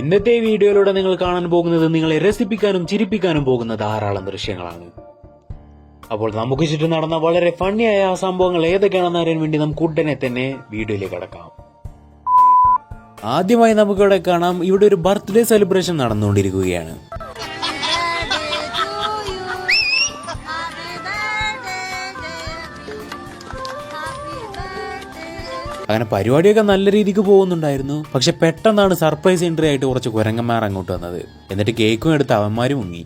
ഇന്നത്തെ വീഡിയോയിലൂടെ നിങ്ങൾ കാണാൻ പോകുന്നത് നിങ്ങളെ രസിപ്പിക്കാനും ചിരിപ്പിക്കാനും പോകുന്ന ധാരാളം ദൃശ്യങ്ങളാണ്. അപ്പോൾ നമുക്ക് ചുറ്റും നടന്ന വളരെ ഫണ്ണിയായ ആ സംഭവങ്ങൾ ഏതൊക്കെയാണെന്ന് അറിയാൻ വേണ്ടി നമുക്ക് ഉടനെ തന്നെ വീഡിയോയിലേക്ക് കടക്കാം ആദ്യമായി നമുക്കിവിടെ കാണാം ഇവിടെ ഒരു ബർത്ത്ഡേ സെലിബ്രേഷൻ നടന്നുകൊണ്ടിരിക്കുകയാണ്. അങ്ങനെ പരിപാടിയൊക്കെ നല്ല രീതിക്ക് പോകുന്നുണ്ടായിരുന്നു. പക്ഷെ പെട്ടെന്നാണ് സർപ്രൈസ് എൻട്രി ആയിട്ട് കുറച്ച് കുരങ്ങന്മാർ അങ്ങോട്ട് വന്നത്. എന്നിട്ട് കേക്കും എടുത്ത് അവന്മാർ മുങ്ങി.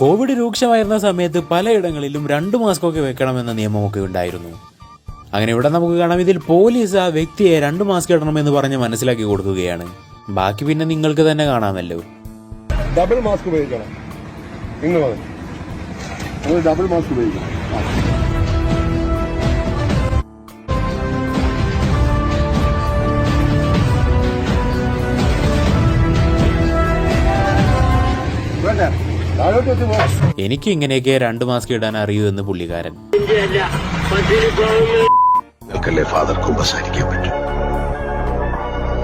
കോവിഡ് രൂക്ഷമായിരുന്ന സമയത്ത് പലയിടങ്ങളിലും രണ്ട് മാസ്കൊക്കെ വെക്കണമെന്ന നിയമമൊക്കെ ഉണ്ടായിരുന്നു. അങ്ങനെ ഇവിടെ നമുക്ക് കാണാം ഇതിൽ പോലീസ് ആ വ്യക്തിയെ രണ്ട് മാസ്ക് ഇടണമെന്ന് പറഞ്ഞ് മനസ്സിലാക്കി കൊടുക്കുകയാണ്. ബാക്കി പിന്നെ നിങ്ങൾക്ക് തന്നെ കാണാമല്ലോ. ഡബിൾ മാസ്ക് ഉപയോഗിക്കണം. ഡബിൾ മാസ്ക് ഉപയോഗിക്കണം. എനിക്ക് ഇങ്ങനെയൊക്കെ രണ്ട് മാസ്ക് ഇടാൻ അറിയൂ എന്ന് പുള്ളിക്കാരൻ. നിങ്ങൾക്കല്ലേ ഫാദർ കുമ്പസാരിക്കാൻ പറ്റും?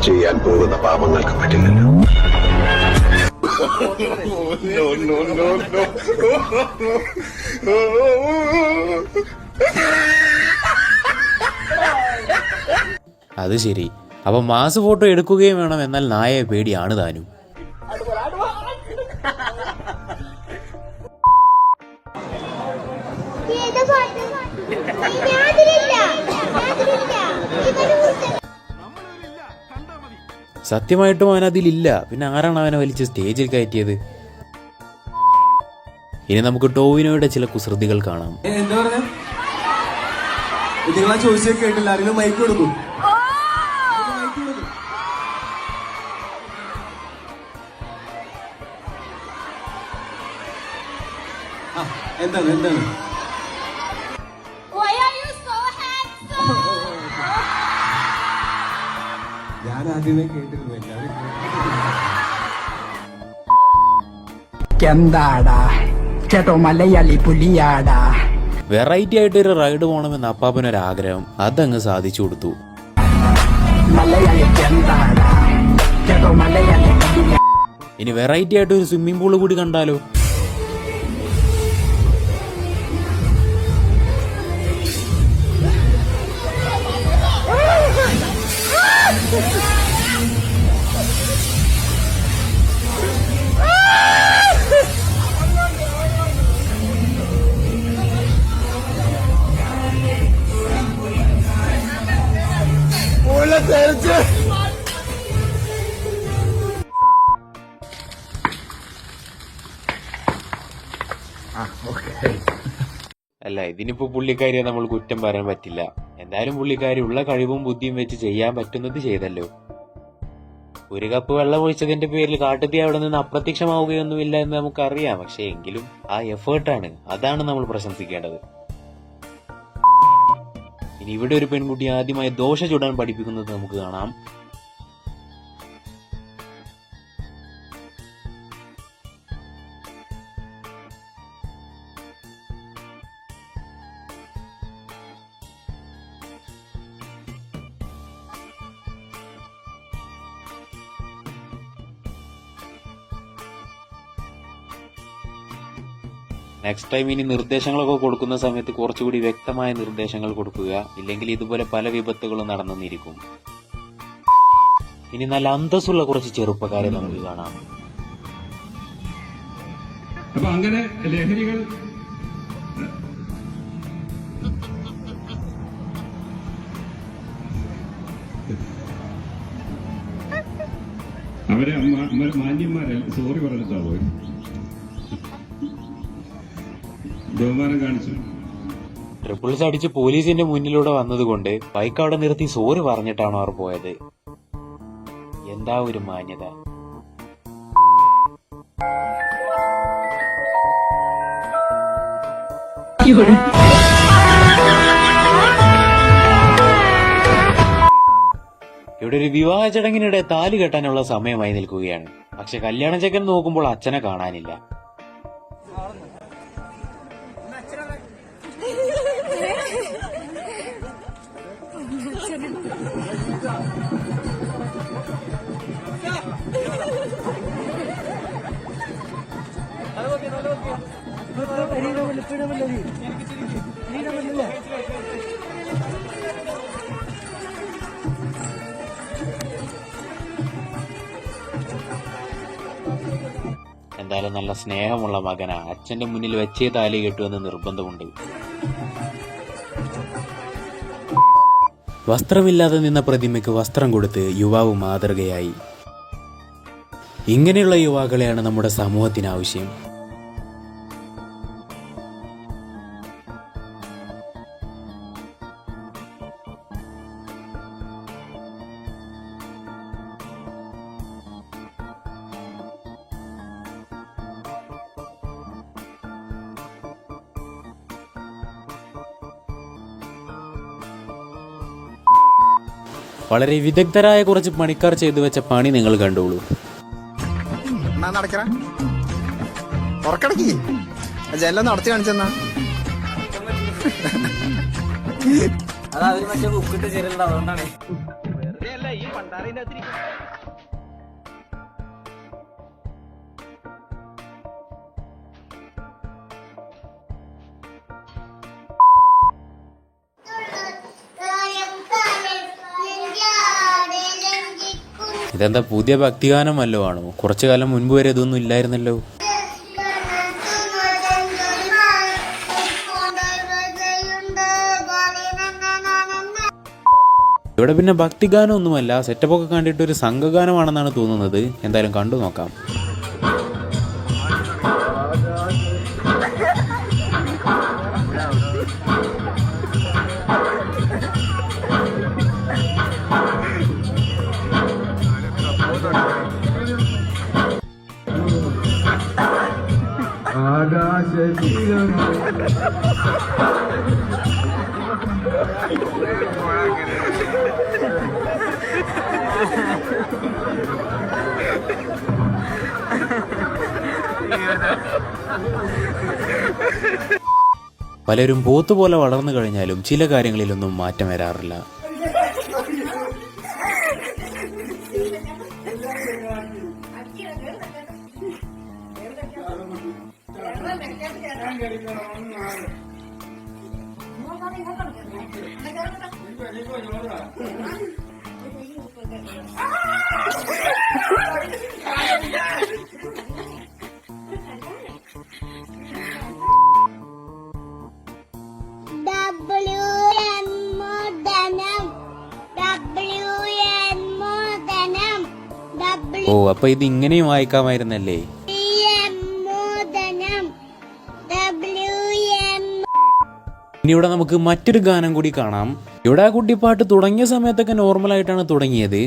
ചെയ്യാൻ പോകുന്ന പാപങ്ങൾക്ക് പറ്റില്ലല്ലോ. അത് ശരി. അപ്പൊ മാസ് ഫോട്ടോ എടുക്കുകയും വേണം എന്നാൽ നായയെ പേടിയാണ് താനും സത്യമായിട്ടും അവൻ അതിലില്ല. പിന്നെ ആരാണ് അവനെ വലിച്ച് സ്റ്റേജിൽ കയറ്റിയത്? ഇനി നമുക്ക് ടോവിനോയുടെ ചില കുസൃതികൾ കാണാം. ഏ, എന്താ പറഞ്ഞ? നിങ്ങളാ ചോദിച്ചത് കേട്ടില്ല. ആരെങ്കിലും മൈക്ക് കൊടുക്കും. മൈക്ക് കൊടുക്കും. ആ, എന്താണ് എന്താണ്? ആദ്യമേ കേട്ടിരുന്നു എല്ലാവരും എന്താടാ? ചേട്ടോ മലയാളി പുലിയാടാ. വെറൈറ്റി ആയിട്ട് ഒരു റൈഡ് പോകണമെന്ന് അപ്പാപ്പനൊരു ആഗ്രഹം അതങ്ങ് സാധിച്ചു കൊടുത്തു. ഇനി വെറൈറ്റി ആയിട്ട് ഒരു സ്വിമ്മിംഗ് പൂൾ കൂടി കണ്ടാലോ? അല്ല ഇതിനിപ്പോ പുള്ളിക്കാരിയെ നമ്മൾ കുറ്റം പറയാൻ പറ്റില്ല. എന്തായാലും പുള്ളിക്കാരി ഉള്ള കഴിവും ബുദ്ധിയും വെച്ച് ചെയ്യാൻ പറ്റുന്നത് ചെയ്തല്ലോ. ഒരു കപ്പ് വെള്ളം ഒഴിച്ചതിന്റെ പേരിൽ കാട്ടുതീ അവിടെ നിന്ന് അപ്രത്യക്ഷമാവുകയൊന്നുമില്ല എന്ന് നമുക്കറിയാം. പക്ഷെ എങ്കിലും ആ എഫേർട്ടാണ്. അതാണ് നമ്മൾ പ്രശംസിക്കേണ്ടത്. ഇനി ഇവിടെ ഒരു പെൺകുട്ടി ആദ്യമായി ദോശ ചുടാൻ പഠിപ്പിക്കുന്നത് നമുക്ക് കാണാം. നെക്സ്റ്റ് ടൈം ഇനി നിർദ്ദേശങ്ങളൊക്കെ കൊടുക്കുന്ന സമയത്ത് കുറച്ചുകൂടി വ്യക്തമായ നിർദ്ദേശങ്ങൾ കൊടുക്കുക. ഇല്ലെങ്കിൽ ഇതുപോലെ പല വിപത്തുകളും നടന്നെന്നിരിക്കും. ഇനി നല്ല അന്തസ്സുള്ള കുറച്ച് ചെറുപ്പക്കാരെ നമുക്ക് കാണാം. അപ്പൊ അങ്ങനെ ലഹരികൾ അവരെ മാന്യന്മാരെ സോറി പറഞ്ഞിട്ടാ പോയി ബഹുമാനം കാണിച്ചു. ട്രിപ്പിൾസ് അടിച്ച് പോലീസിന്റെ മുന്നിലൂടെ വന്നതുകൊണ്ട് ബൈക്ക് അവിടെ നിർത്തി സോറി പറഞ്ഞിട്ടാണ് അവർ പോയത്. എന്താ ഒരു മാന്യത? ഇവിടെ. ഒരു വിവാഹ ചടങ്ങിനിടെ താലി കെട്ടാനുള്ള സമയമായി നിൽക്കുകയാണ്. പക്ഷെ പക്ഷെ കല്യാണ ചെക്കൻ നോക്കുമ്പോൾ അച്ഛനെ കാണാനില്ല. എന്തായാലും നല്ല സ്നേഹമുള്ള മകനാ. അച്ഛന്റെ മുന്നിൽ വെച്ചേ താലി കെട്ടുമെന്ന് നിർബന്ധമുണ്ട്. വസ്ത്രമില്ലാതെ നിന്ന പ്രതിമയ്ക്ക് വസ്ത്രം കൊടുത്ത് യുവാവ് മാതൃകയായി. ഇങ്ങനെയുള്ള യുവാക്കളെയാണ് നമ്മുടെ സമൂഹത്തിന് ആവശ്യം. വളരെ വിദഗ്ധരായ കുറച്ച് പണിക്കാർ ചെയ്തു വെച്ച പണി നിങ്ങൾ കണ്ടോളൂ എന്നാ നടക്കറ ഉറക്കടക്കി അല്ല നടത്തി കാണിച്ചെന്നാ? കായം ഇതെന്താ പുതിയ ഭക്തിഗാനം വല്ലോ ആണോ? കുറച്ചു കാലം മുൻപ് വരെ ഇതൊന്നും ഇല്ലായിരുന്നല്ലോ. ഇവിടെ പിന്നെ ഭക്തിഗാനം ഒന്നുമല്ല സെറ്റപ്പ് ഒക്കെ കണ്ടിട്ട് ഒരു സംഘഗാനമാണെന്നാണ് തോന്നുന്നത്. എന്തായാലും കണ്ടു നോക്കാം. പലരും പോത്തുപോലെ വളർന്നു കഴിഞ്ഞാലും ചില കാര്യങ്ങളിലൊന്നും മാറ്റം വരാറില്ല. ഓ അപ്പൊ ഇത് ഇങ്ങനെയും വായിക്കാമായിരുന്നല്ലേ? ഇനി ഇവിടെ നമുക്ക് മറ്റൊരു ഗാനം കൂടി കാണാം. ഇവിടെ ആ കുട്ടി പാട്ട് തുടങ്ങിയ സമയത്തൊക്കെ നോർമലായിട്ടാണ് തുടങ്ങിയത്.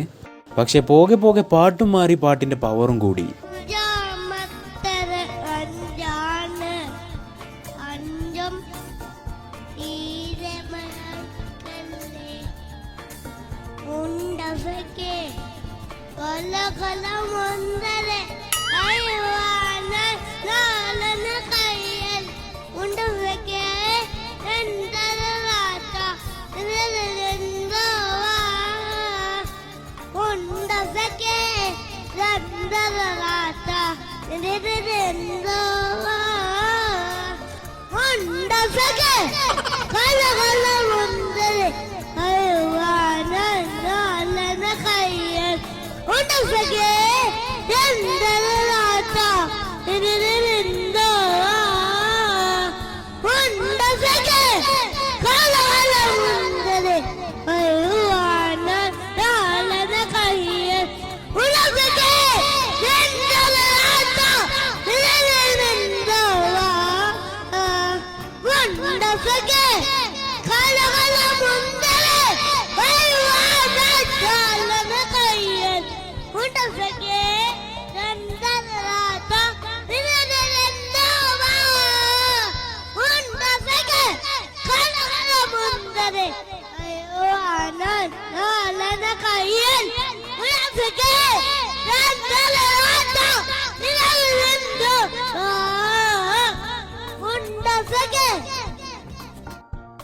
പക്ഷെ പോകെ പോകെ പാട്ടും മാറി പാട്ടിന്റെ പവറും കൂടി. കൊല കൊല മുന്തരെ അയ്വാന Wonderful!